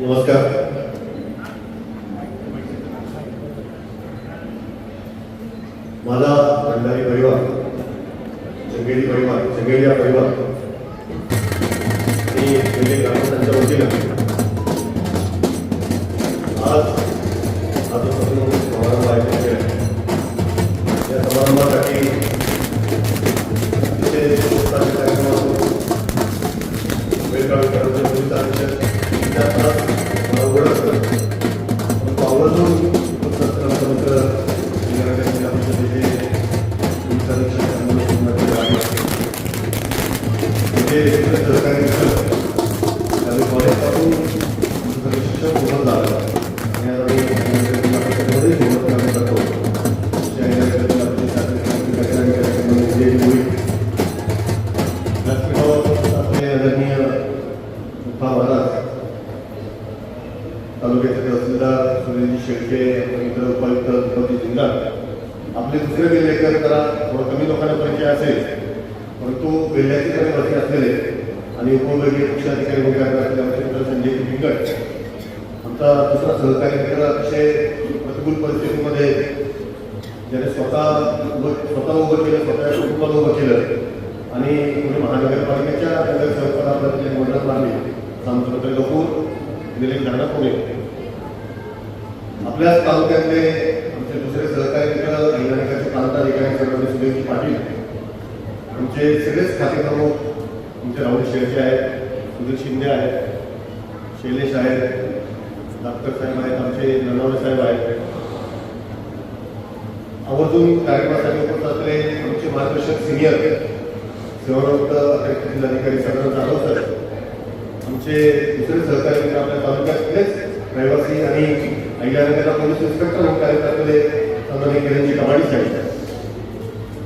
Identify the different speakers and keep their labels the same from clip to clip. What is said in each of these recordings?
Speaker 1: नमस्कार. माझा भंडारी परिवार संगेली परिवार संगेली परिवार. आमचे सगळेच खातेप्रमुख आमचे राहुल शेळके आहेत सुधीर शिंदे आहेत शैलेश आहेत डॉक्टर साहेब आहेत आमचे नरवणे साहेब आहेत. आवर्जून कार्यक्रमासाठी उपस्थित असलेले आमचे मार्गदर्शक सिनियर सेवानिवृत्त अतिरिक्त जिल्हाधिकारी सगळं जाधव सर आमचे दुसरे सहकारी मित्र आपल्या तालुक्यातलेच रहिवासी आणि अहिल्यानगरला पोलीस इन्स्पेक्टर म्हणून कार्य करलेले सन्मानित किरणजी कमाडी साहेब.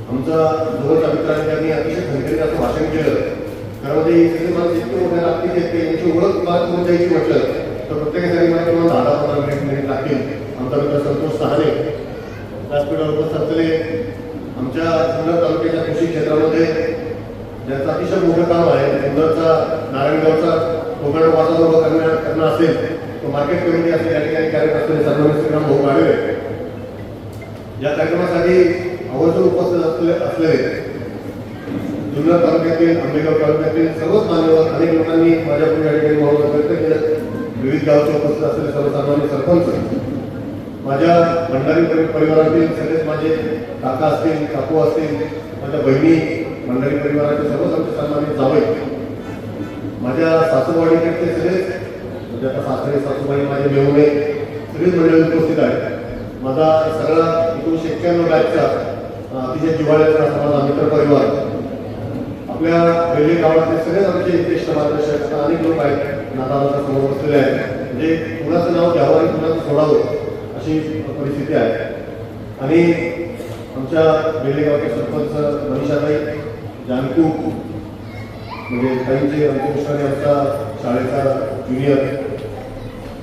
Speaker 1: आमचा जवळचा मित्रांनी त्यांनी अतिशय खंडीत असं भाषण केलं. त्यामध्ये ही सगळी माणसं मोठ्या लागतील येते यांची ओळख मला करून द्यायची म्हटलं. तर प्रत्येकासाठी मला किंवा दहा दहा पंधरा मिनिट मिनिट लागतील. आमचा मित्र संतोष सहाने. व्यासपीठावर उपस्थित असलेले आमच्या जुन्नर तालुक्याच्या कृषी क्षेत्रामध्ये ज्याचं अतिशय मोठं काम आहे जुन्नरचा नारायणगावचा कोकण वातावरण उभं करण्या करणं असेल तो मार्केट कमिटी असेल या ठिकाणी कार्यक्रम असलेले सर्व श्रीराम भाऊ गाडवे या कार्यक्रमासाठी उपस्थित असलेले असलेले जुन्नर तालुक्यातील आंबेगाव तालुक्यातील सर्वच मान्यवर अनेक लोकांनी माझ्यापूर्वी या ठिकाणी व्यक्त केलं विविध गावचे उपस्थित असलेले सर्वसामान्य सरपंच माझ्या भंडारी परिवारातील सगळेच माझे काका असतील काकू असतील माझ्या बहिणी भंडारी परिवाराचे सर्वच आमचे सन्मानित जावई. माझ्या सासूबाईकडचे सगळेच म्हणजे आता सासरे सासूबाई माझे मेहुणे सगळेच मंडळी उपस्थित आहेत. माझा सगळा एकोणीसशे एक्क्याण्णव बॅचचा अतिशय जिव्हाळ्याचा असा मित्र परिवार. आपल्या वेगळे गावातले सगळेच आमचे ज्येष्ठ मार्गदर्शक असे अनेक लोक आहेत नाताळाच्या समोर बसलेले आहेत. म्हणजे कुणाचं नाव घ्यावं आणि कुणाचं सोडावं अशी परिस्थिती आहे. आणि आमच्या बेलेगावचे सरपंच मनीषाताई जानकू म्हणजे ताईंचे अंत्यमिश्राने आमच्या शाळेचा ज्युनियर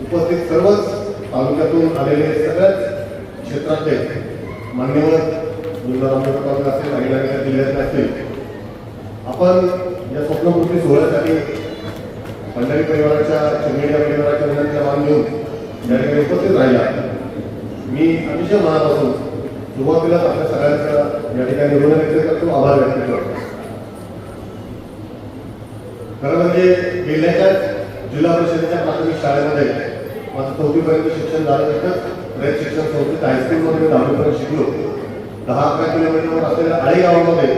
Speaker 1: उपस्थित सर्वच तालुक्यातून आलेले सगळ्याच क्षेत्रातले मान्यवर जुन्नर आंबेडकर असेल अहिल्यानगर जिल्ह्यातले असतील आपण या स्वप्नपूर्ती सोहळ्यासाठी पंढरी परिवाराच्या चिरमिडिया परिवाराच्या विनंतीला मान घेऊन या ठिकाणी उपस्थित राहिला. मी अतिशय मनापासून सुरुवातीला आपल्या सगळ्यांचा या ठिकाणी ऋण व्यक्त करतो आभार व्यक्त करतो. खरं म्हणजे गेल्याच्याच जिल्हा परिषदेच्या प्राथमिक शाळेमध्ये माझं चौथीपर्यंत शिक्षण झालं तिथंच शिक्षण संस्थेत हायस्कूलमध्ये दहावीपर्यंत शिकलो. दहा अकरा किलोमीटरवर असलेल्या आळेगावामध्ये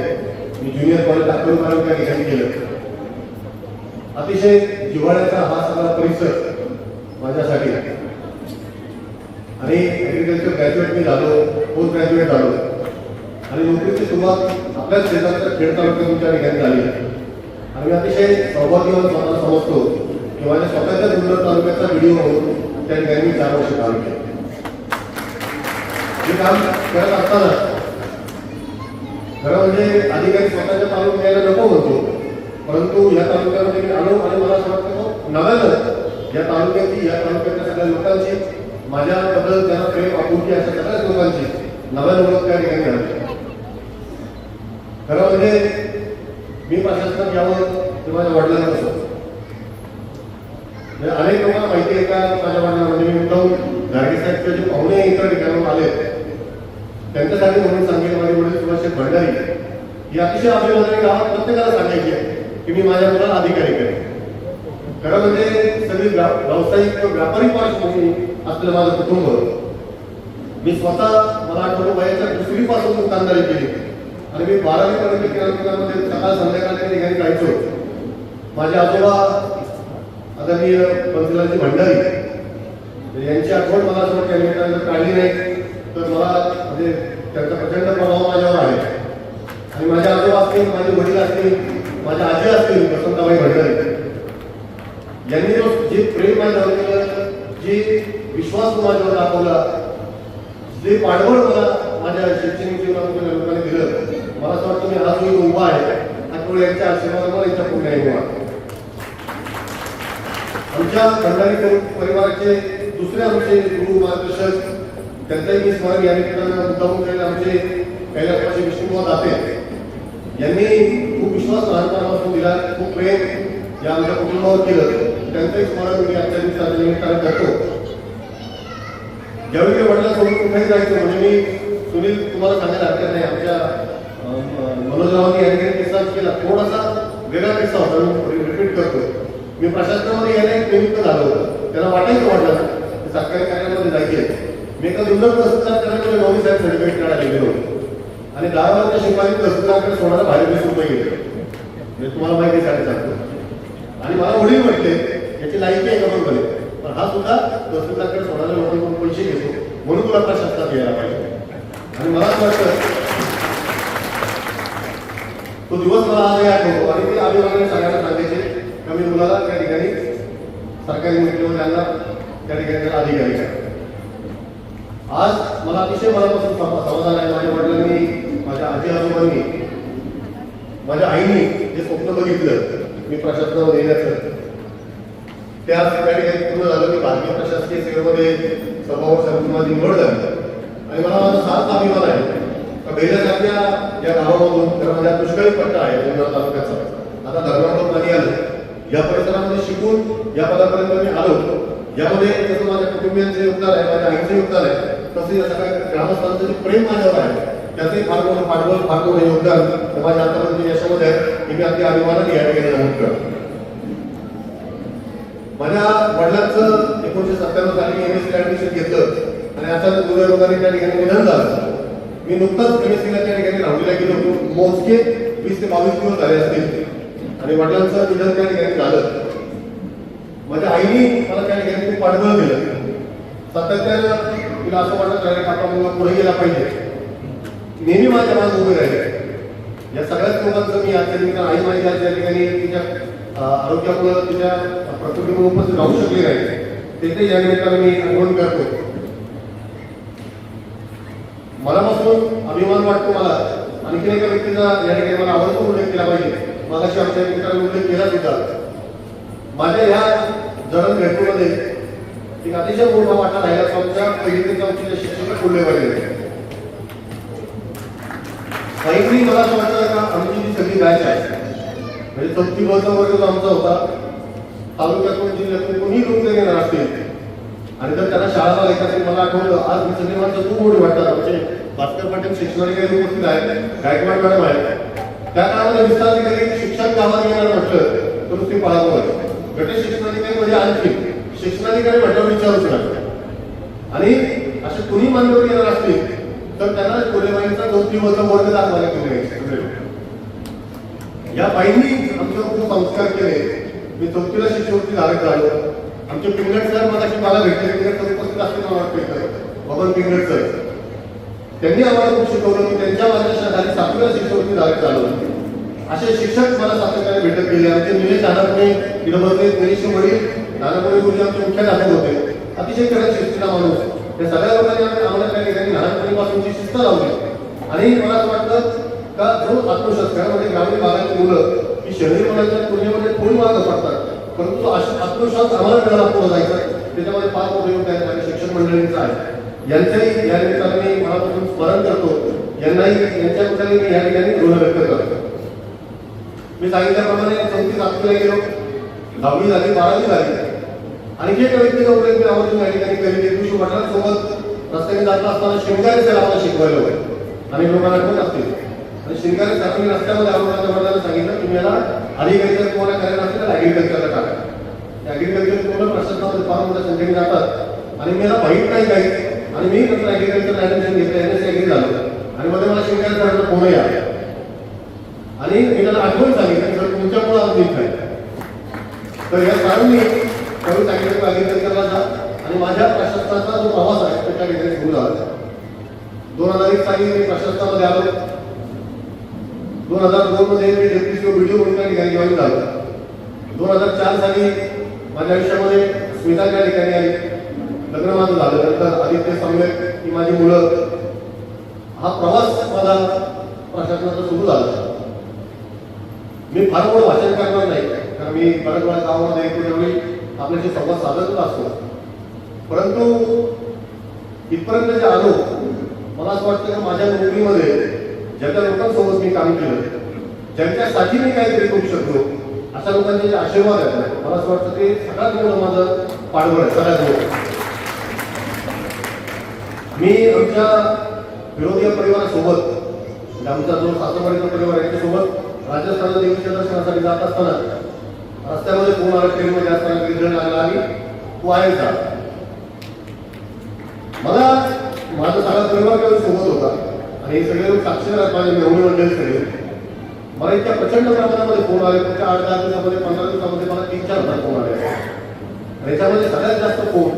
Speaker 1: मी ज्युनियर कॉलेज दाखवून काढून त्या ठिकाणी केलं. अतिशय जिव्हाळ्याचा हा सगळा परिसर माझ्यासाठी आणि ॲग्रिकल्चर ग्रॅज्युएट मी झालो पोस्ट ग्रॅज्युएट झालो. आणि नोकरीची सुरुवात आपल्याच शेताच्या खेड तालुक्यातून त्या ठिकाणी झाली. आणि मी अतिशय सौभाग्यवान स्वतः समजतो की माझ्या स्वतःच्या जुन्नर तालुक्याचा व्हिडिओ होऊन त्या ठिकाणी मी चार वर्ष काम केलं. हे काम करत असताना खरं म्हणजे अधिकारी स्वतःच्या तालुक्यात यायला नको होतो. परंतु या तालुक्यामध्ये मी आलो आणि मला असं वाटतं नव्यानं या तालुक्याची या तालुक्यातल्या सगळ्या लोकांची माझ्याबद्दल त्यांना प्रेम आपुलकी अशा सगळ्याच लोकांची नव्यानं ओळख त्या ठिकाणी झाली खरं म्हणजे मी प्रशासनात यावं ते माझ्या वडिलांना असं म्हणजे अनेक लोकांना माहिती आहे का माझ्या वडिलांना म्हणजे मी मुद्दाम गाडगे साहेबचे जे पाहुणे इतर ठिकाणाहून आले त्यांच्यासाठी म्हणून सांगेल माझे वडील सुभाष भंडारी ही अतिशय अभिमानाने गावात प्रत्येकाला सांगायची आहे की मी माझ्या मुलाला अधिकारी करेन. खरं म्हणजे सगळी व्या- व्यावसायिक किंवा व्यापारी पार्श्वभूमी असलेलं माझं कुटुंब मी स्वतः मला आठवडं वयाच्या दुसरी पासून दुकानदारी केली. आणि मी बारावी पर्यंत किराणा सकाळ संध्याकाळी ठिकाणी जायचो. माझे आजोबा आदरणीय बंसीलालजी भंडारी यांची आठवण मला असं वाटतं काढली नाही. तर मला म्हणजे त्यांचा प्रचंड प्रभाव माझ्यावर आहे. आणि माझ्या आजोबा असतील माझे वडील असतील माझ्या आजी असतील वसंताबाई भंडारी यांनी जो जे प्रेम माझ्यावर केलं जे विश्वास माझ्यावर दाखवला जे पाठबळ मला माझ्या शैक्षणिक जीवनामध्ये लोकांनी दिलं मला असं वाटतं मी आज मी उभा आहे. त्यामुळे यांच्या आशीर्वादामुळे यांच्या पुढे आहे. उभा आमच्या भंडारी परिवाराचे दुसरे आमचे गुरु मार्गदर्शक त्यांचाही मी स्मरण या ठिकाणी मुद्दामून केलं आमचे कैलासवासी विष्णुबा दाते यांनी खूप विश्वास लहानपणापासून दिला खूप प्रेम या आमच्या कुटुंबावर केलं. त्यांचंही स्मरण मी आजच्या दिवसाच्या निमित्ताने करतो ज्यावेळी मी वडिलांसोबत कुठेही जायचं म्हणजे मी सुनील तुम्हाला सांगायला हरकत नाही. आमच्या मनोजरावांनी यांनी किस्सा केला. थोडासा वेगळा किस्सा होता मी रिपीट करतो. मी प्रशासनामध्ये यायला एक निमित्त झालं होतं. त्याला वाटायचं वाटलं? की सरकारी कार्यामध्ये जायचे मी एका दुर्लभ तहसीलदार कार्यालयामध्ये साहेब सेलिब्रेट करायला गेलो आणि दहा गावाच्या शिपाई तहसीलदारकडे सोडायला बाहेर वीस रुपये गेले म्हणजे तुम्हाला माहिती आहे सांगतो आणि मला उडी म्हटले याची लायकी आहे का बरोबर पण हा सुद्धा तहसीलदारकडे सोडायला लोकांकडून पैसे घेतो. म्हणून तुला प्रशासनात यायला पाहिजे. आणि मला असं वाटतं तो दिवस मला आज आठवतो. आणि ते अभिभावकांनी सगळ्यांना सांगायचे का मी मुलाला त्या ठिकाणी सरकारी नोकरीवर त्यांना त्या ठिकाणी अधिकारी करा. आज मला अतिशय मनापासून समाधान आहे माझ्या वडिलांनी माझ्या आजी आजोबांनी माझ्या आईने जे स्वप्न बघितलं मी प्रशासनावर येण्याचं त्या ठिकाणी पूर्ण झालं की भारतीय प्रशासकीय सेवेमध्ये सभावर सर्व माझी निवड झाली. आणि मला माझा सात अभिमान आहे. का बेलासारख्या या गावामधून तर माझ्या दुष्काळी पट्टा आहे जुन्नर तालुक्याचा. आता धर्मापूर पाणी आलं. या परिसरामध्ये शिकून या पदापर्यंत मी आलो. यामध्ये जसं माझ्या कुटुंबियांचे योगदान आहे माझ्या आईचं योगदान आहे. तसं या सगळ्या ग्रामस्थांचं जे प्रेम माझ्यावर आहे त्याचंही फार मोठं पाठबळ फार मोठं योगदान माझ्या आतापर्यंत यशामध्ये आहे. हे मी अगदी अभिमानाने या ठिकाणी नमूद करतो. माझ्या वडिलांचं एकोणीशे सत्त्याण्णव साली एम एस सी ऍडमिशन घेतलं आणि अचानक दुर्दैवाने त्या ठिकाणी निधन झालं. मी नुकताच एम एस सीला त्या ठिकाणी राहुलीला गेलो होतो. मोजके वीस ते बावीस दिवस झाले असतील. आणि वडिलांचं निधन त्या ठिकाणी झालं. माझ्या आईने मला त्या ठिकाणी खूप पाठबळ दिलं सातत्यानं तिला असं वाटत राहिलं की आपला मुलगा पुढे गेला पाहिजे. नेहमी माझ्या मागे उभे राहिले. या सगळ्याच मुलांचं मी आजच्या निमित्तानं आई माझी आज या ठिकाणी तिच्या अं, आरोग्यामुळे तिच्या प्रकृतीमुळे उपस्थित राहू शकले नाही. तेथे या निमित्तानं मी आठवण करतो. मनापासून अभिमान वाटतो मला. आणखी एका व्यक्तीचा या ठिकाणी मला आवडतो उल्लेख केला पाहिजे. मागाशी आमच्या मित्रांनी उल्लेख केला सुद्धा. माझ्या ह्या जडण भेटूमध्ये एक अतिशय मोठा वाटा राहिला तो आमच्या पहिली ते चौथीच्या शिक्षक पुढले वगैरे मला असं वाटतं का आमची जी सगळी बॅच आहे म्हणजे चौथी बचा वर्ग जो आमचा होता तालुक्यातून जिल्ह्यातून कोणी लोक जर येणार असतील. आणि जर त्यांना शाळा जायचं असेल मला आठवलं आज मी सगळे माणसं खूप मोठी वाटतात म्हणजे भास्कर पाटील शिक्षणाने काही उपस्थित आहेत गायकवाड मॅडम आहेत. त्या काळामध्ये विस्तार केले की शिक्षण कामाला येणार म्हटलं तर ते पळावं गट शिक्षणाने काही म्हणजे आणखी. शिक्षणाधिकारी म्हटल्यावर विचारूच लागतो आणि असे कुणी मान्यवर येणार असतील तर त्यांना कोलेबाईंचा चौथी वर्ग वर्ग दाखवायला गेले या बाईंनी आमच्यावर खूप संस्कार केले. मी चौथीला शिष्यवृत्ती धारक झालो. आमचे पिंगट सर मला मला भेटले. पिंगट सर उपस्थित असतील मला वाटतं बबन पिंगट सर त्यांनी आम्हाला खूप शिकवलं की त्यांच्या माझ्या मार्गदर्शनाखाली सातवीला शिष्यवृत्ती धारक झालो असे शिक्षक मला सातत्याने भेटत गेले आमचे निलेश नानापुणे इथं बसले निलेश वडील नानापुणे गुरुजी आमचे मुख्याध्यापक होते. अतिशय कडक शिस्तीचा माणूस. या सगळ्या लोकांनी आम्हाला आम्हाला त्या ठिकाणी लहानपणीपासूनची शिस्त लावली. आणि मला असं वाटतं का जो आत्मविश्वास घरामध्ये ग्रामीण भागातील मुलं की शहरी मुलांच्या तुलनेमध्ये थोडी मागं पडतात. परंतु तो आत्मविश्वास आम्हाला मिळाला पुढे जायचा त्याच्यामध्ये पाच उपयोग योगदान माझ्या शिक्षक मंडळींचा आहे. यांच्याही या निमित्ताने मनापासून स्मरण करतो. यांनाही यांच्या मी या ठिकाणी ऋण व्यक्त करतो. मी सांगितल्याप्रमाणे चौथी सातवीला गेलो. दहावी झाली बारावी झाली. आणखी एका व्यक्तीचा उल्लेख मी आवर्जून या ठिकाणी करेन एक दिवशी वडिलांसोबत रस्त्याने जात असताना शिंगारे सर आम्हाला शिकवायला होते. आणि लोकांना आठवत असतील आणि शिंगारे मी रस्त्यामध्ये आम्हाला वडिलांना सांगितलं तुम्ही याला अग्रिकल्चर तुम्हाला करायला असेल तर ऍग्रिकल्चरला टाका. ऍग्रिकल्चर पूर्ण प्रशासनामध्ये फार मोठ्या संख्येने जातात. आणि मी याला माहीत नाही काही. आणि मी नंतर ऍग्रिकल्चर ऍडमिशन घेतलं एन एस ऍग्री झालं. आणि मध्ये मला शिंगारे सरांचा फोन या आणि एकाला त्याला आठवण सांगितलं सर तुमच्यामुळे आज नीट तर या सरांनी करून सांगितलं की जा. आणि माझ्या प्रशासनाचा जो प्रवास आहे त्याच्या त्या ठिकाणी सुरू झाला दोन हजार एक साली मी प्रशासनामध्ये आलो. दोन हजार दोन मध्ये मी डेप्युटी सीओ व्हिडिओ म्हणून त्या ठिकाणी जॉईन झालो. दोन हजार चार साली माझ्या आयुष्यामध्ये स्मिता त्या ठिकाणी आली. लग्न माझं झालं. नंतर आदित्य सम्यक ही माझी मुलं. हा प्रवास माझा प्रशासनाचा सुरू झाला. मी फार मोठं भाषण करणार नाही. कारण मी बऱ्याच वेळा गावामध्ये येतो त्यावेळी आपल्याशी संवाद साधतच असतो. परंतु इथपर्यंत जे आलो मला असं वाटतं की माझ्या नोकरीमध्ये ज्या लोकांसोबत मी काम केलं ज्यांच्यासाठी मी काहीतरी करू शकलो अशा लोकांचे जे आशीर्वाद आहेत मला असं वाटतं ते सगळ्यात मोठं माझं पाठबळ आहे सगळ्यात मोठं. मी आमच्या विरोधी परिवारासोबत म्हणजे आमचा जो सासरवाडीचा परिवार आहे त्यासोबत राजस्थानला देवीच्या दर्शनासाठी जात असताना रस्त्यामध्ये कोण आला ट्रेनमध्ये असताना काही लागला आणि तो आहे झाला. मला माझा सगळा परिवार काही सोबत होता आणि हे सगळे लोक साक्षर आहेत माझे मेहणी मंडळी सगळे. मला इतक्या प्रचंड प्रमाणामध्ये फोन आले. पुढच्या आठ दहा दिवसामध्ये पंधरा दिवसामध्ये मला तीन चार हजार फोन आले. आणि याच्यामध्ये सगळ्यात जास्त फोन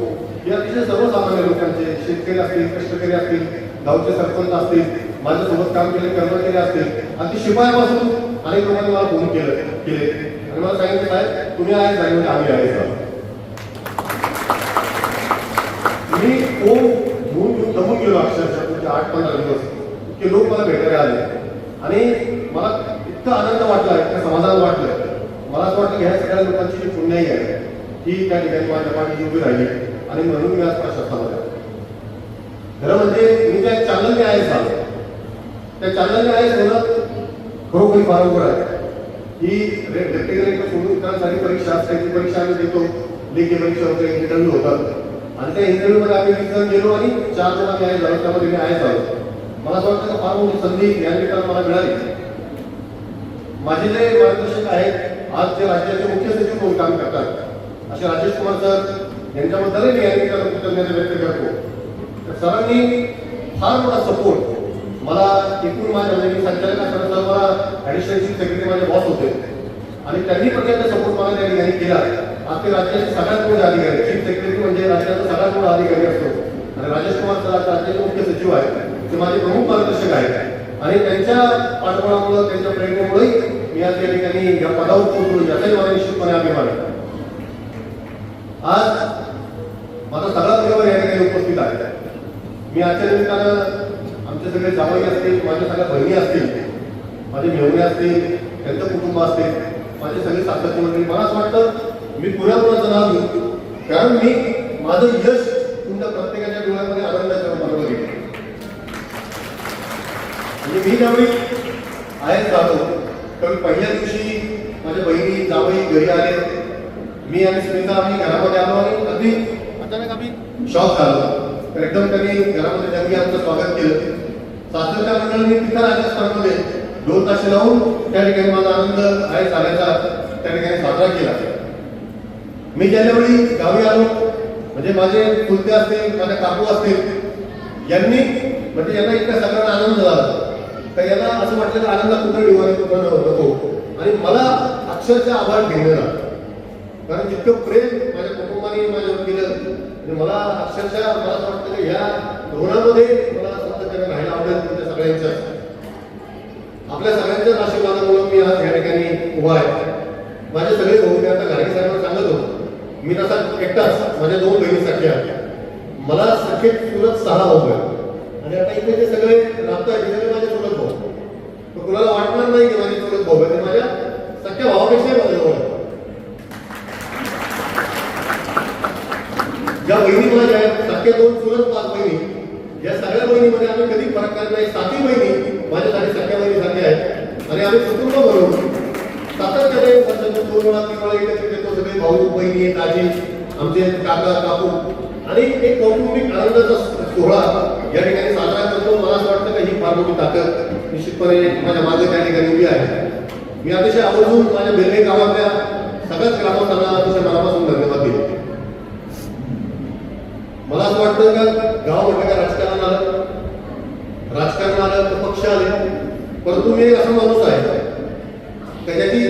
Speaker 1: हे अतिशय सर्वसामान्य लोकांचे शेतकरी असतील कष्टकरी असतील गावचे सरपंच असतील माझ्यासोबत काम केले कर्मचारी असतील अगदी शिपायापासून अनेक लोकांनी मला फोन केलं केले. आणि मला सांगितलं साहेब तुम्ही आहे साहेब म्हणजे आम्ही आहे सर. मी फोन घेऊन घेऊन दमून गेलो अक्षरशः तुमच्या आठ पंधरा दिवस. इतके लोक मला भेटायला आले. आणि मला इतका आनंद वाटला इतकं समाधान वाटलं. मला असं वाटतं की ह्या सगळ्या लोकांची जी पुण्याई आहे ही त्या ठिकाणी माझ्या पाठीची उभी राहिली. आणि म्हणून मी आज प्रशासनामध्ये आलो. खरं म्हणजे मी त्या चॅनलने आहे झालो त्या चॅनलने आहे होणं खरोखर फार अवघड आहे. ही व्यक्तिगत सोडून इतरांसाठी परीक्षा असते परीक्षा आम्ही देतो. लेखी परीक्षा होते इंटरव्ह्यू होतात. आणि त्या इंटरव्ह्यू मध्ये आम्ही वीस जण गेलो आणि चार जण आम्ही आहे झालो त्यामध्ये मी आहे झालो मला असं वाटतं फार मोठी संधी या मला मिळाली. माझे जे मार्गदर्शक आहेत आज जे राज्याचे मुख्य सचिव म्हणून काम करतात असे राजेश कुमार सर यांच्याबद्दलही मी ज्ञानपीठाला कृतज्ञता व्यक्त करतो. तर सरांनी फार मोठा सपोर्ट मला एकूण माझ्या म्हणजे मी संचालक असताना मला ॲडिशनल सेक्रेटरी माझे बॉस होते. आणि त्यांनी प्रचंड सपोर्ट मला त्या ठिकाणी केला. आज ते राज्याचे सगळ्यात मोठे अधिकारी चीफ सेक्रेटरी म्हणजे राज्याचा सगळ्यात मोठा अधिकारी असतो. आणि राजेश कुमार राज्याचे मुख्य सचिव आहेत. ते माझे प्रमुख मार्गदर्शक आहेत. आणि त्यांच्या पाठबळामुळे त्यांच्या प्रेरणेमुळे मी आज या ठिकाणी या पदावर पोहोचलो याचाही मला निश्चितपणे अभिमान आहे. आज माझा सगळा परिवार या ठिकाणी उपस्थित आहे. मी आजच्या निमित्तानं आमचे सगळे जावई असतील माझ्या सगळ्या बहिणी असतील माझे मेहणे असतील त्यांचं कुटुंब असतील माझे सगळे सातत्य मंडळी मला असं वाटतं मी पुऱ्या मुलाचं नाव घेऊ कारण मी माझं यश तुमच्या प्रत्येकाच्या डोळ्यामध्ये आनंदाच्या रूपाने घेतो म्हणजे मी ज्यावेळी आहे जातो तर पहिल्या दिवशी माझ्या बहिणी जावई घरी आले. मी आणि सुनीता आम्ही घरामध्ये आलो आणि अगदी अचानक आम्ही शॉक झालो. तर एकदम त्यांनी घरामध्ये त्यांनी आमचं स्वागत केलं. सासरच्या मंडळांनी तिथं राजस्थानमध्ये दोन तास लावून त्या ठिकाणी माझा आनंद आहे चालायचा त्या ठिकाणी साजरा केला. मी ज्यावेळी गावी आलो म्हणजे माझे कुलते असतील माझे काकू असतील यांनी म्हणजे यांना इतका सगळ्यांना आनंद झाला. तर यांना असं वाटलं की आनंद कुठं डिवाने कुठं नको. आणि मला अक्षरशः आभार घेणार कारण जितकं प्रेम माझ्या कुटुंबाने माझ्यावर केलं म्हणजे मला अक्षरशः मला असं वाटतं की ह्या धोरणामध्ये मला सातत्याने राहायला आवडेल तुमच्या सगळ्यांच्या. आपल्या सगळ्यांच्याच आशीर्वादामुळे मी आज या ठिकाणी उभा आहे. माझे सगळे भाऊ मी आता घराणी साहेबांना सांगत होतो. मी तसा एकटाच माझ्या दोन बहिणी सख्या मला सख्खे चुलत सहा भाऊ आहेत. आणि आता इथे जे सगळे राबत आहेत ते सगळे माझे चुलत भाऊ तर कुणाला वाटणार नाही की माझे चुलत भाऊ आहे ते माझ्या सख्या भावापेक्षाही माझ्या जवळ आहेत. ज्या बहिणी माझ्या आहेत सख्या दोन चुलत पाच बहिणी या सगळ्या बहिणीमध्ये आम्ही कधी फरक करत नाही. सातही बहिणी माझ्यासाठी सख्या बहिणी सारख्या आहेत. आणि आम्ही कुटुंब म्हणून सातत्याने वर्षातून दोन वेळा तीन वेळा एकत्रित येतो सगळे भाऊ बहिणी दाजी आमचे काका काकू. आणि एक कौटुंबिक आनंदाचा सोहळा या ठिकाणी साजरा करतो. मला असं वाटतं की ही फार मोठी ताकद निश्चितपणे माझ्या मागे त्या ठिकाणी उभी आहे. मी अतिशय आवर्जून माझ्या बेल्हे गावातल्या सगळ्याच ग्रामस्थांना अतिशय मनापासून धन्यवाद मला असं वाटतं का गाव म्हटलं का राजकारण आलं? राजकारण आलं तर पक्ष आले. परंतु मी एक असा माणूस आहे त्याच्याशी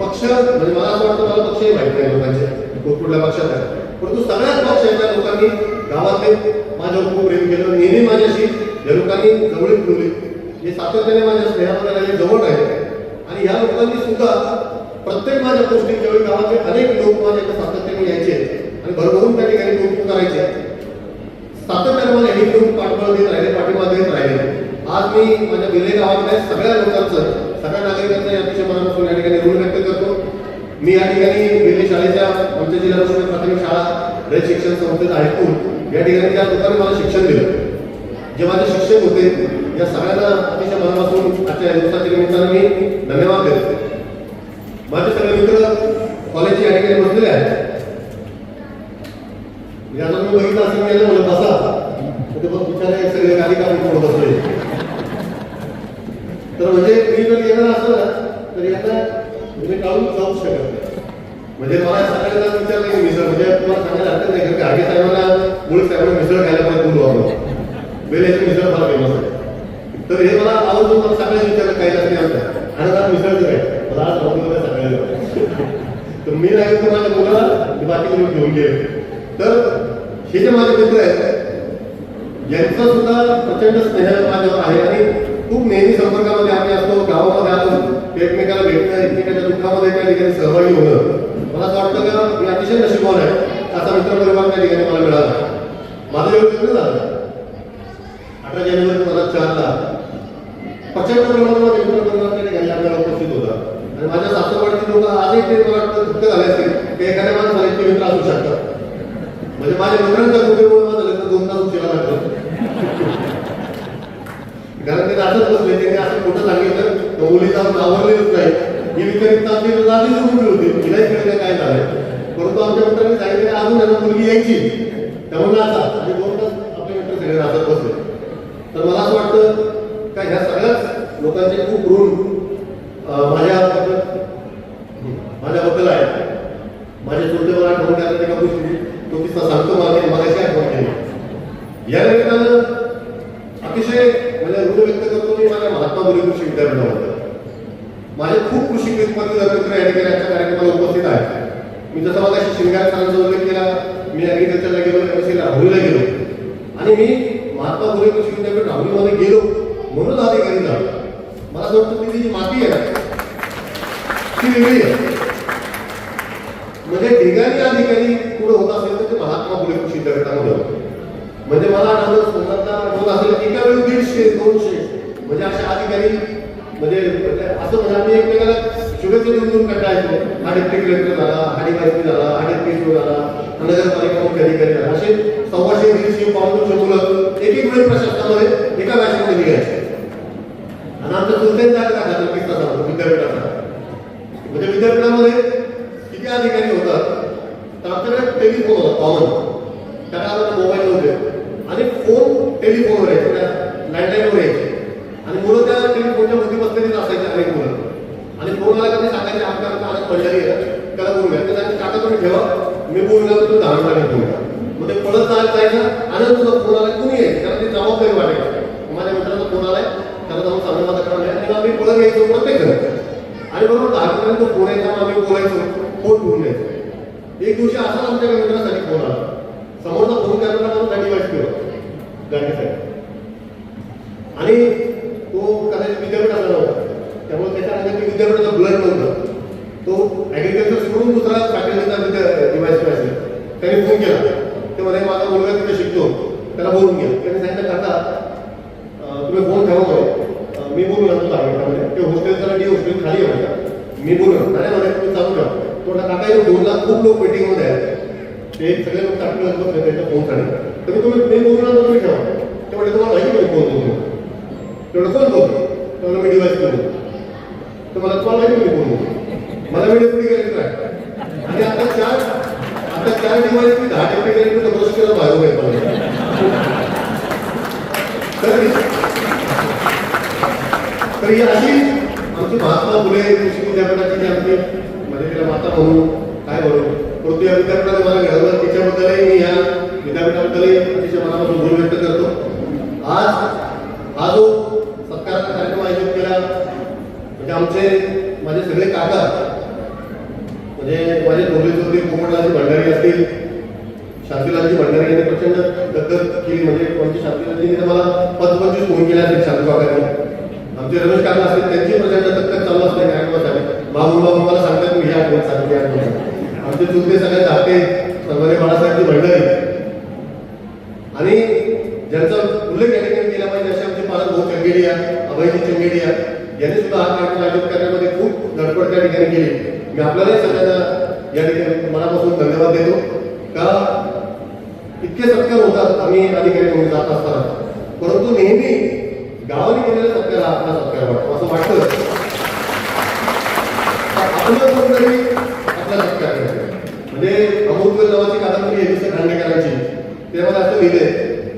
Speaker 1: पक्ष म्हणजे मला असं वाटतं मला पक्षही माहिती नाही लोकांचे कुठल्या पक्षात आहे. परंतु सगळ्याच पक्षाच्या लोकांनी गावातले माझ्या खूप प्रेम केलं. नेहमी माझ्याशी या लोकांनी जवळीक ठेवले. हे सातत्याने माझ्या स्नेहामध्ये राहिले जवळ राहिले आणि या लोकांनी सुद्धा प्रत्येक माझ्या गोष्टी ज्यावेळी गावातले अनेक लोक माझ्या सातत्याने यायचे. आणि भरभरून त्या ठिकाणी कौतुक करायचे. सातत्याने मला हे घेऊन पाठबळ देत राहिले पाठिंबा देत राहिले. आज मी माझ्या विले गावातल्या सगळ्या लोकांचं सगळ्या नागरिकांचं अतिशय मनापासून या ठिकाणी ऋण व्यक्त करतो. मी या ठिकाणी विले शाळेच्या आमच्या जिल्हा परिषद प्राथमिक शाळा रयत शिक्षण संस्थेत ऐकून या ठिकाणी त्या लोकांनी मला शिक्षण दिलं जे माझे शिक्षक होते या सगळ्यांना अतिशय मनापासून आजच्या दिवसाच्या निमित्तानं मी धन्यवाद देतो. माझे सगळे मित्र कॉलेजच्या या ठिकाणी बसलेले आहेत. याचा मी बघितलं असं गेलं म्हणलं बसा. तर ते बघ बिचारे सगळे गाडी काढून कोण बसले. तर म्हणजे मी जर येणार असलं ना तर यांना म्हणजे काढून जाऊ शकत नाही. म्हणजे मला सगळ्यांना विचारलं की मिसळ म्हणजे तुम्हाला सांगायला हरकत नाही कारण की आगे साहेबांना मुळे साहेबांना मिसळ खायला पाहिजे बोलू आपण. वेळेची मिसळ फार फेमस आहे तर हे मला आवडून मला सगळ्यांनी विचारलं काही जास्त नाही आमचं आणि आता मिसळचं काय मला आज राहून गेलं सगळ्यांना तर मी नाही तुम्हाला माझ्या मुलाला बाकी तुम्ही घेऊन गेले. तर हे जे माझे मित्र आहेत यांचा सुद्धा प्रचंड स्नेह माझ्यावर आहे आणि खूप नेहमी संपर्कामध्ये आम्ही असतो गावामध्ये आलो एकमेकाला भेटणं एकमेकाच्या दुःखामध्ये त्या ठिकाणी सहभागी होणं. मला असं वाटतं का मी अतिशय नशिबान आहे असा मित्रपरिवार त्या ठिकाणी मला मिळाला. माझं एवढं लग्न झालं? अठरा जानेवारी दोन हजार चारला. प्रचंड प्रमाणामध्ये मित्रपरिवार त्या ठिकाणी आपल्याला उपस्थित होता. आणि माझ्या सासरवाडीचे लोक आजही ते मला वाटतं दुःख झाले असतील की एखाद्या माणसाला इतके मित्र असू शकतात. म्हणजे माझ्या मित्रांच्या कृपेमुळे माझं लग्न दोन तास उशिरा लागलं कारण ते नाचत बसले त्यांनी असं कुठं सांगितलं तर मुलीचं आपण आवडलेलंच नाही. ही विचारित आमची तर आधीच होती. तिलाही कळलं काय झालंय. परंतु आमच्या मित्रांनी सांगितलं अजून त्यांना मुलगी यायची. त्यामुळे आता आणि दोन तास आपले मित्र सगळे नाचत बसले. तर मला असं वाटतं का ह्या सगळ्याच लोकांचे खूप ऋण माझ्या माझ्याबद्दल माझ्याबद्दल आहे माझे चुलते मला आठवण त्यात एका गोष्टी तो किस्सा सांगतो मला ते मगाशी आठवण केली या निमित्तानं अतिशय म्हणजे ऋण व्यक्त करतो मी माझ्या महात्मा फुले कृषी विद्यापीठाबद्दल माझे खूप कृषी मित्र मित्र या ठिकाणी आजच्या कार्यक्रमाला उपस्थित आहेत मी जसं मगाशी शिंगार सरांचा उल्लेख केला मी ॲग्रिकल्चरला गेलो एमएससी राहुरीला गेलो आणि मी महात्मा फुले कृषी विद्यापीठ राहुरीमध्ये गेलो म्हणून अधिकारी झालो मला असं वाटतं की ती जी माती आहे ना ती वेगळी आहे म्हणजे ठिकाणी अधिकारी पुढे होत असेल तर ते महात्मा फुले कृषी विद्यापीठामध्ये होतं. म्हणजे मला आठवलं स्मरणात होत असेल एका वेळी दीडशे दोनशे म्हणजे अशा अधिकारी म्हणजे, म्हणजे असं म्हणजे आम्ही एकमेकाला शुभेच्छा देऊन देऊन कंटाळायचो हा डेप्टी कलेक्टर झाला हा डीवायपी झाला हा डेप्टी शिव झाला नगरपालिका मुख्य अधिकारी झाला. असे सव्वाशे दीडशे पाऊन दोनशे मुलं एक एक वेळी प्रशासनामध्ये एका बॅचमध्ये निघायचे. आणि आमच्या चुलत्यांच्या आल्या दाखल किस्सा सांगतो विद्यापीठाचा. म्हणजे विद्यापीठामध्ये ठिकाणी अधिकारी होतात तर आमच्याकडे टेलिफोन होता कॉमन त्या काळात मोबाईल नव्हते आणि फोन टेलिफोनवर यायचे त्या लँडलाईनवर यायचे. आणि मुलं त्या टेलिफोनच्या मध्ये बसलेलीच असायचे अनेक मुलं. आणि फोन आला की सांगायचे आमच्या आमच्या पडलेली आहे त्याला बोलूया घ्या ते सांगते काका तुम्ही ठेवा मी बोलला तर तू दहा मिनिटांनी फोन मग ते पडत चालत जायचं आणि तुझा फोन आला कुणी यायचं? त्याला ती जबाबदारी वाटायची. माझ्या मित्राचा फोन आलाय त्याला जाऊन सांगा माझा काम आहे आणि आम्ही पळत यायचो प्रत्येक जण आणि बरोबर दहा मिनिटांनी तो फोन यायचा मग आम्ही बोलायचो. फोन ठेवून यायचो. एक दिवशी असा आमच्या मित्रासाठी फोन आला. समोरचा फोन करणारा माणूस गाडी वाईट केला गाडीसाठी आणि तो कदाचित विद्यापीठ असला नव्हता त्यामुळे त्याच्या अंगात ते विद्यापीठाचा ब्लड नव्हतं तो ॲग्रिकल्चर सोडून दुसरा फॅकल्टीचा विद्या डिवाइस असेल त्याने फोन केला ते म्हणे माझा मुलगा तिथे शिकतो त्याला बोलून घ्या त्याने सांगितलं काका अं, तुम्ही फोन ठेवा म्हणे अं, मी बोलू लागतो दहा मिनिटामध्ये ते हॉस्टेलचा डी हॉस्टेल खाली आहे माझ्या मी बोलू नाही म्हणे तुम्ही चालू ठेवा तो म्हटला, काका इथे दोन लाख खूप लोक मीटिंगमध्ये आहेत ते सगळे लोक टाकले बसले त्यांच्या फोनसाठी तर मी तुम्ही मी बोलू लागतो तुम्ही ठेवा ते म्हणजे तुम्हाला माहिती नाही कोण बोलतो तेवढं कोण बोलतो तेवढं मी डिवाइस बोलतो तर मला तुम्हाला माहिती नाही कोण बोलतो मला व्हिडिओ पुढे गेले काय आणि आता चार आता चार दिवस मी दहा टक्के गेले मी दररोज केला बाहेर येत मला. तर ही अशी आमची महात्मा फुले कृषी विद्यापीठाची जी आमची म्हणजे तिला माता म्हणू काय म्हणू कृती विद्यापीठाने मला घडवलं तिच्याबद्दलही मी या विद्यापीठाबद्दलही अतिशय मनापासून गुरु व्यक्त करतो आज हा जो सत्काराचा कार्यक्रम आयोजित केला म्हणजे आमचे माझे सगळे काका म्हणजे माझे थोरले चौधरी भंडारी असतील शांतीलालजी भंडारी यांनी प्रचंड दत्तक केली. म्हणजे कोणती शांतीलालजीने तर मला पद पंचवीस फोन केले असतील शांती काकांनी आमचे रमेश काका असतील त्यांची प्रचंड दत्तक चालू असते काय बाबू बाबू मला सांगतात मी ह्या आठवण सांगते आठवण आमचे चुलते सगळे जाते सर्वांनी बाळासाहेबजी भंडारी. आणि ज्यांचा उल्लेख या ठिकाणी केला पाहिजे असे आमचे पालक भाऊ चंगेडिया अभयजी चंगेडिया. याने सुद्धा हा कार्यक्रम आयोजित करण्यामध्ये खूप धडपड त्या ठिकाणी केली. मी आपल्यालाही सगळ्यांना या ठिकाणी मनापासून धन्यवाद देतो. का इतके सत्कार होतात आम्ही अधिकारी म्हणून जात असताना. परंतु नेहमी गावाने केलेला सत्कार हा आपला सत्कार वाटतो असं वाटतं. आपलं कोणतरी आपला सत्कार म्हणजे अमृतवेल नावाची कादंबरी आहे विसर खांडेकरांची. असं लिहिले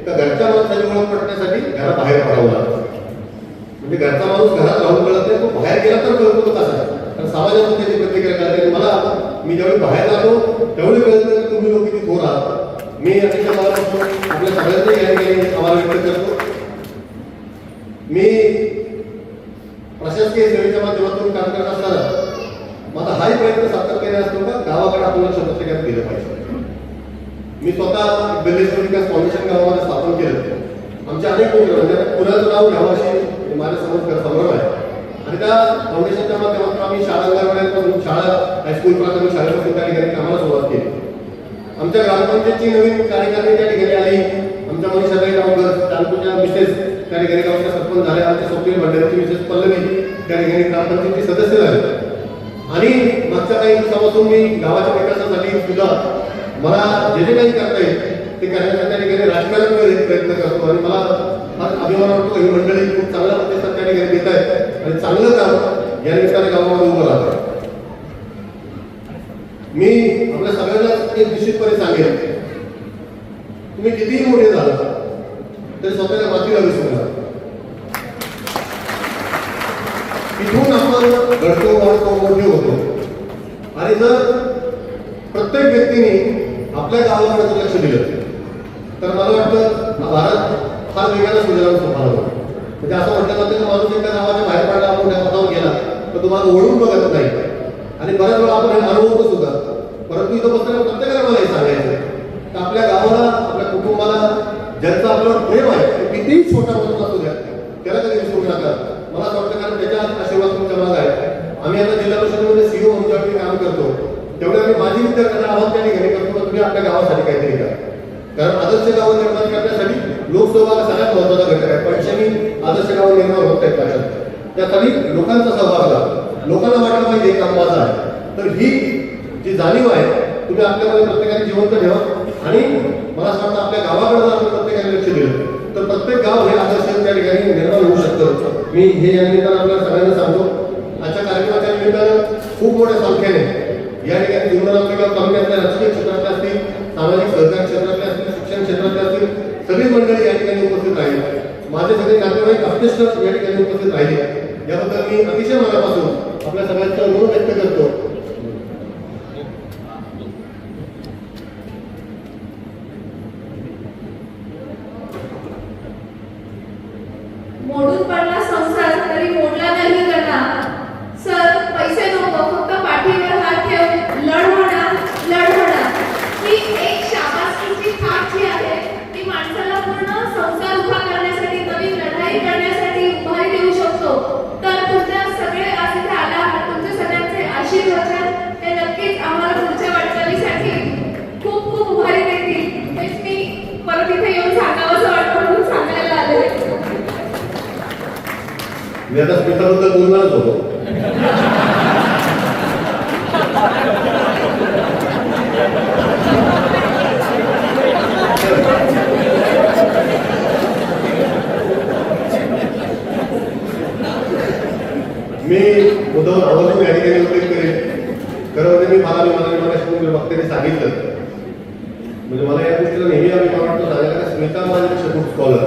Speaker 1: का घरच्या माणसाची ओळख पडण्यासाठी घराबाहेर पडावं लागतं. म्हणजे घरचा माणूस घरात राहून कळत नाही तो बाहेर गेला तर कळतो कसा कारण समाजातून त्याची प्रतिक्रिया करते आणि मला मी ज्यावेळी बाहेर आलो त्यावेळी कळत नाही तुम्ही लोक किती थोर आहात. मी अतिशय मला आपल्या सगळ्यांना या ठिकाणी आम्हाला व्यक्त करतो. मी प्रशासकीय सेवेच्या माध्यमातून काम करत असताना माझा हाही प्रयत्न सातत्याने असतो का गावाकडे आपल्याला शंभर टक्क्यात गेलं पाहिजे. मी स्वतः बेल्लेश्वर विकास फाउंडेशन गावामध्ये स्थापन केलं. आमच्या अनेक म्हणजे पुण्याचं नाव घ्यावं अशी माझ्यासमोर संभ्रम आहे. आणि त्या फाउंडेशनच्या माध्यमातून आम्ही शाळा अंगणवाड्यांपासून शाळा हायस्कूल प्राथमिक शाळेपासून त्या ठिकाणी कामाला सुरुवात केली. आमच्या ग्रामपंचायतची नवीन कार्यकारिणी त्या ठिकाणी आली. आमच्या मनीषाताई गावकर तालुक्याच्या मिसेस त्या ठिकाणी गावच्या सरपंच झाल्या आमच्या स्वप्नील भंडारीची मिसेस पल्लवी त्या ठिकाणी ग्रामपंचायतची सदस्य झाले. आणि मागच्या काही दिवसापासून मी गावाच्या विकासासाठी सुद्धा मला जे जे काही करता येईल ते करण्यासाठी त्या ठिकाणी राजकारणामध्ये प्रयत्न करतो. आणि मला फार अभिमान वाटतो ही मंडळी खूप चांगला प्रतिसाद त्या ठिकाणी देत आहेत. आणि चांगलं काम या निमित्ताने गावामध्ये उभं राहतं. मी आपल्या सगळ्यांना एक निश्चितपणे सांगेन तुम्ही कितीही मोठे झाला तरी स्वतःच्या मातीला विसरू नका. इथून आपण घडतो वाढतो मोठे होतो. आणि जर प्रत्येक व्यक्तीने आपल्या गावाकडे लक्ष दिलं तर मला वाटतं हा भारत फार वेगाने सुधारण सोपाला म्हणजे असं म्हटलं जातं की माणूस एका गावाच्या बाहेर पडला आपण त्या पदावर गेला तर तुम्हाला ओळून बघत नाही. आणि बऱ्याच वेळा आपण हे अनुभवतो सुद्धा. परंतु इथं बसताना प्रत्येकाला मला हे सांगायचं तर आपल्या गावाला आपल्या कुटुंबाला ज्यांचं आपल्यावर प्रेम आहे ते कितीही छोटा म्हणून असू द्या त्याला कधी विसरू नका. मला असं वाटतं कारण त्याच्या आशीर्वाद तुमच्या मागे आहे. आम्ही आता जिल्हा परिषदेमध्ये सीओ म्हणून ज्यावेळी काम करतो तेवढे आम्ही माझी विद्यार्थ्यांना आवाज त्या ठिकाणी करतो तुम्ही आपल्या गावासाठी काहीतरी करा. कारण आदर्श गाव निर्माण करण्यासाठी लोकसभा सगळ्यात महत्त्वाचा घटक आहे. पंचमी आदर्श गाव निर्माण होत आहेत त्याच्यात त्यासाठी लोकांचा सहभाग लागतो लोकांना वाटलं पाहिजे एक काम आहे. तर ही जी जाणीव आहे तुम्ही आपल्यामध्ये प्रत्येकाने जिवंत ठेवा. आणि मला असं वाटतं आपल्या गावाकडे जर आपण प्रत्येकाने लक्ष दिलं तर प्रत्येक गाव हे आदर्श त्या ठिकाणी निर्माण होऊ शकतं. मी हे या निमित्तानं आपल्याला सगळ्यांना सांगतो आजच्या कार्यक्रमाच्या निमित्तानं खूप मोठ्या संख्येने या ठिकाणी जीवनात आपल्या कमी आपल्या राजकीय क्षेत्रातल्या असतील सामाजिक सहकार क्षेत्रातल्या असतील सगळी मंडळी या ठिकाणी उपस्थित राहील माझे सगळे नातेवाईक अध्यक्ष या ठिकाणी उपस्थित राहिले याबद्दल मी अतिशय मनापासून आपल्या सगळ्यांचा ऋण व्यक्त करतो
Speaker 2: मोडून पडला संसार तरी मोडला नाही त्यांना सर पैसे नको फक्त पाठीवर हात ठेव लढ म्हणा लढ म्हणा ही एक शाबासकीची थाप जी आहे ती माणसाला पूर्ण संसार उभा करण्यासाठी नवीन लढाई करण्यासाठी उभारी देऊ शकतो तर तुमच्या सगळे आज इथे आला आहात तुमचे सगळ्यांचे आशीर्वचन हे नक्कीच आम्हाला पुढच्या वाटचालीसाठी खूप खूप उभारी देतील हेच मी परत इथे येऊन सांगावंसं वाटतं म्हणून सांगायला आले
Speaker 1: मी आता स्मिताबद्दल बोलणारच होतो मी मुद्दाम आवर्जून या ठिकाणी उल्लेख करेन खरं म्हणजे मी मला विमानाने मला वक्त्याने सांगितलं म्हणजे मला या गोष्टीला नेहमी अभिमान वाटतो सांगायला का स्मिता माझ्यापेक्षा खूप स्कॉलर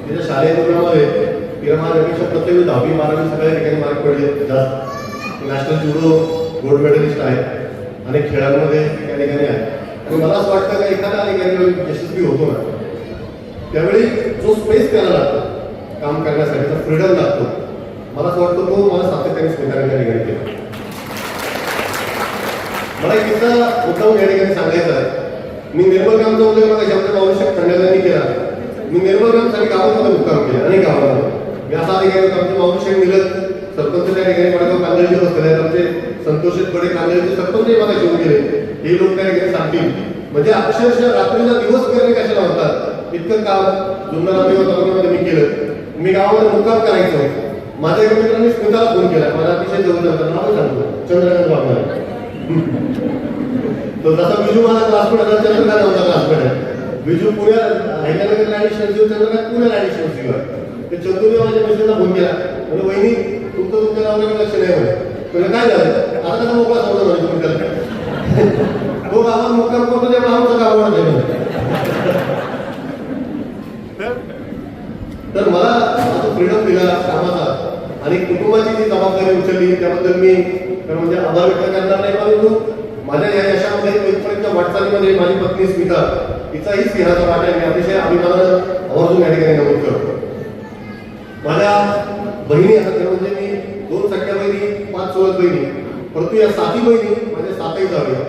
Speaker 1: तिच्या शालेय जीवनामध्ये तिला माझ्यापेक्षा प्रत्येक दहावी बारावी सगळ्या ठिकाणी मार्क पडले जास्त नॅशनल जुडो गोल्ड मेडलिस्ट आहे अनेक खेळांमध्ये त्या ठिकाणी आहे आणि मला असं वाटतं का एखादा ठिकाणी यशस्वी होतो ना त्यावेळी जो स्पेस त्याला लागतो काम करण्यासाठी जो फ्रीडम लागतो मला असं वाटतं तो मला सातत्याने स्वीकारायला त्या ठिकाणी केला मला एक किस्सा मुद्दाम या ठिकाणी सांगायचा आहे. मी निर्मलग्रामचा उदय मला शब्द आवश्यक खंडांनी केला. मी निर्मलग्रामसाठी गावामध्ये मुक्काम केला अनेक गावामध्ये. मी असा ठिकाणी आमचे मावशेख मिळत सरपंच त्या ठिकाणी पडगाव कांदळीचे बसले आहेत. आमचे संतोषित बडे कांदळीचे सरपंच मला घेऊन गेले. हे लोक काय ठिकाणी सांगतील. म्हणजे अक्षरशः रात्रीला दिवस करणे कशाला होतात इतकं काम जुन्नर तालुक्यामध्ये मी केलं. मी गावामध्ये मुक्काम करायचो. माझ्या एका मित्रांनी स्मिताला फोन केला. मला अतिशय जवळ जातात नाव सांगतो. चंद्रकांत बाबा. तो जसा विजू माझा क्लासमेट आहे चंद्रकांत होता क्लासमेट आहे. विजू पुण्यात हैदराबादला ऍडिशन शिव चंद्रकांत पुण्याला ऍडिशन शिव आहे ते चंदूने माझ्या मिसेसला फोन केला. म्हणजे वहिनी तुमचं तुमच्या नावाला लक्ष नाही म्हणे म्हणजे काय झालं? आता कसा मोकळा सोडला म्हणे तुम्ही तो गावात करतो तेव्हा आमचं वाढत तर मला फ्रीडम दिला कामाचा आणि कुटुंबाची जी जबाबदारी उचलली त्याबद्दल मी खरं म्हणजे आभार व्यक्त करणार नाही. परंतु माझ्या या यशामध्ये इथपर्यंत वाटचालीमध्ये म्हणजे माझी पत्नी स्मिता हिचाही सिंहाचा वाटा मी अतिशय अभिमानानं आवर्जून या ठिकाणी नमूद करतो. माझ्या बहिणी असं म्हणजे मी दोन सख्या बहिणी पाच सोळत बहिणी. परंतु या साती बहिणी माझ्या सातही जाऊया.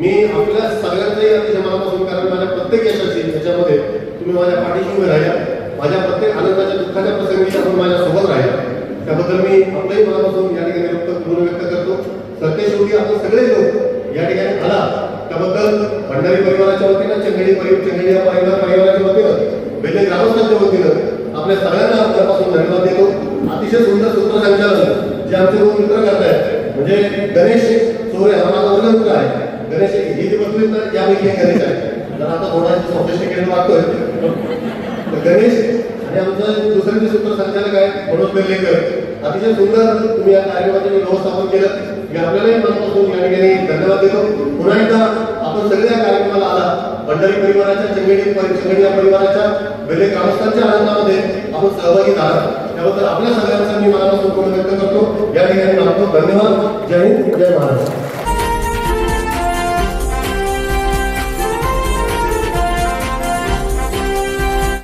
Speaker 1: मी आपल्या सगळ्यांचाही अतिशय मनापासून कारण माझ्या प्रत्येक यशाची याच्यामध्ये तुम्ही माझ्या पाठीशी उभे राहिल्या माझ्या प्रत्येक आनंदाच्या दुःखाच्या प्रसंगी आपण माझ्या सोबत राहिल्या त्याबद्दल मी आपल्याही मनापासून या ठिकाणी व्यक्त पूर्ण व्यक्त करतो. सत्य शेवटी आपण सगळे लोक या ठिकाणी आला. त्याबद्दल भंडारी परिवाराच्या वतीनं चंगडी परिवार चंगडी या परिवार परिवाराच्या वतीनं बेले ग्रामस्थांच्या वतीनं आपल्या सगळ्यांना आपल्यापासून धन्यवाद देतो. अतिशय सुंदर सूत्रसंचालन जे आमचे दोन मित्र करत आहेत म्हणजे गणेश चोरे हा माझा वर्ग मित्र आहे. गणेश हे दिवस बसले तर यापैकी गणेश आहे. तर आता थोडा चौकशी केलं वाटतोय तर गणेश आणि आमचं दुसरे जे सूत्रसंचालक आहे मनोज बेर्लेकर. अतिशय सुंदर तुम्ही या कार्यक्रमाचे व्यवस्थापन केलं मी आपल्यालाही मनापासून या ठिकाणी धन्यवाद देतो. पुन्हा एकदा आपण सगळे या कार्यक्रमाला आला. भंडारी परिवाराच्या चंगेडी चंगेडी परिवाराच्या वेगळे ग्रामस्थांच्या आनंदामध्ये आपण सहभागी झाला. त्याबद्दल आपल्या सगळ्यांचा मी मनापासून पूर्ण व्यक्त करतो. या ठिकाणी आपलं धन्यवाद. जय हिंद. जय महाराष्ट्र.